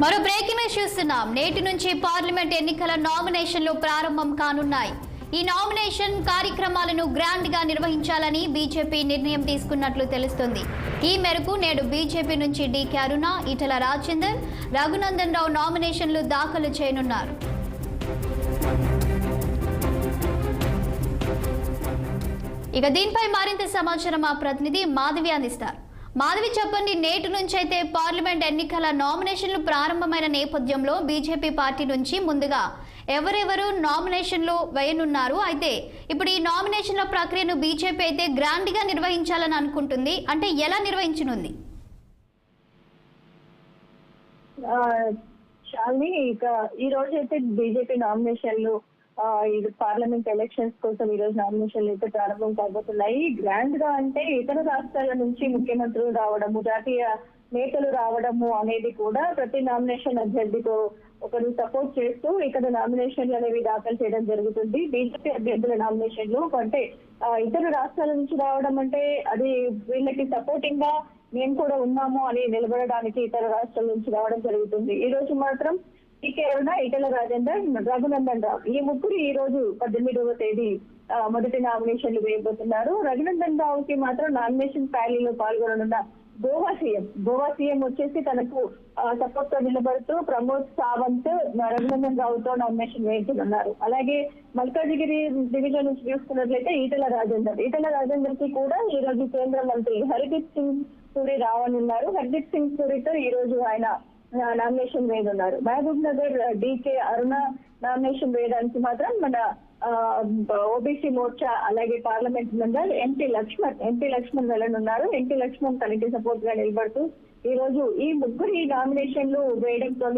మరో breaking news చూస్తున్నాం. నేటి నుంచి పార్లమెంట్ ఎన్నికల నామినేషన్లు ప్రారంభం కానున్నాయి. ఈ నామినేషన్ కార్యక్రమాలను గ్రాండ్గా నిర్వహించాలని బీజేపీ నిర్ణయం తీసుకున్నట్లు తెలుస్తుంది. ఈ మేరకు నేడు బీజేపీ నుంచి డీకే అరుణ ఈటల రాజేందర్ రఘునందన్ రావు నామినేషన్లు దాఖలు చేయనున్నారు. ఇక దీనిపై మరింత సమాచారం మా ప్రతినిధి మాధవి అందిస్తారు. మాధవి చెప్పండి నేటి నుంచి అయితే పార్లమెంట్ ఎన్నికల నామినేషన్లు ప్రారంభమైన నేపథ్యంలో బీజేపీ పార్టీ నుంచి ముందుగా ఎవరెవరు నామినేషన్లు వేయనున్నారు? అయితే ఇప్పుడు ఈ నామినేషన్ల ప్రక్రియను బీజేపీ అయితే గ్రాండ్గా నిర్వహించాలని అనుకుంటుంది. అంటే ఎలా నిర్వహించనుంది? ఇక ఈ రోజు అయితే బీజేపీ నామినేషన్లు ఇది పార్లమెంట్ ఎలక్షన్స్ కోసం ఈ రోజు నామినేషన్లు అయితే ప్రారంభం కాబోతున్నాయి. గ్రాండ్గా అంటే ఇతర రాష్ట్రాల నుంచి ముఖ్యమంత్రులు రావడము జాతీయ నేతలు రావడము అనేది కూడా ప్రతి నామినేషన్ అభ్యర్థితో ఒకరు సపోర్ట్ చేస్తూ ఇక్కడ నామినేషన్లు అనేవి దాఖలు చేయడం జరుగుతుంది. బీజేపీ అభ్యర్థుల నామినేషన్లు అంటే ఇతర రాష్ట్రాల నుంచి రావడం అంటే అది వీళ్ళకి సపోర్టింగ్గా మేము కూడా ఉన్నాము అని నిలబడడానికి ఇతర రాష్ట్రాల నుంచి రావడం జరుగుతుంది. ఈ రోజు మాత్రం టీకే అరుణ ఈటల రాజేందర్ రఘునందన్ రావు. ఈ ముగ్గురు ఈ రోజు పద్దెనిమిదవ తేదీ మొదటి నామినేషన్లు వేయబోతున్నారు. రఘునందన్ రావుకి మాత్రం నామినేషన్ ప్యాలీలో పాల్గొననున్న గోవా సీఎం. గోవా సీఎం వచ్చేసి తనకు సపోర్ట్గా నిలబడుతూ ప్రమోద్ సావంత్ రఘునందన్ రావుతో నామినేషన్ వేయించనున్నారు. అలాగే మల్కాజిగిరి డివిజన్ నుంచి చూసుకున్నట్లయితే ఈటల రాజేందర్. ఈటల రాజేందర్కి కూడా ఈ రోజు కేంద్ర మంత్రి హరిదీప్ సింగ్ పూరి రావనున్నారు. హర్దీప్ సింగ్ పూరితో ఈ రోజు ఆయన నామినేషన్ వేయనున్నారు. మహబూబ్ నగర్ డీకే అరుణ నామినేషన్ వేయడానికి మాత్రం మన ఓబీసీ మోర్చా అలాగే parliament member MP Laxman MP Laxman వెళ్ళనున్నారు MP Laxman తనకి సపోర్ట్గా నిలబడుతూ ఈ రోజు ఈ ముగ్గురి నామినేషన్లు వేయడంతో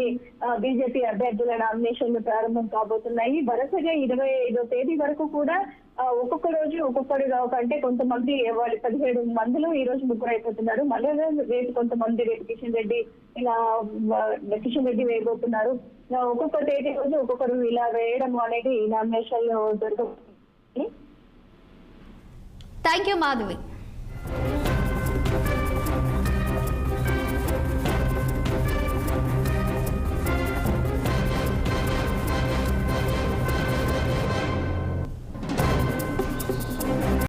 బీజేపీ అభ్యర్థుల నామినేషన్లు ప్రారంభం కాబోతున్నాయి. వరుసగా ఇరవై ఐదో తేదీ వరకు కూడా ఒక్కొక్క రోజు ఒక్కొక్కటి కంటే కొంతమంది వాళ్ళు పదిహేడు మందిలో ఈ రోజు ముగ్గురు అయిపోతున్నారు. మళ్ళీ రేపు కొంతమంది రేపు కిషన్ రెడ్డి ఇలా కిషన్ రెడ్డి వేయబోతున్నారు. ఒక్కొక్క తేదీ రోజు ఒక్కొక్కరు ఇలా వేయడం అనేది ఈ నామినేషన్లో జరుగుతుంది. Thank you Madhavi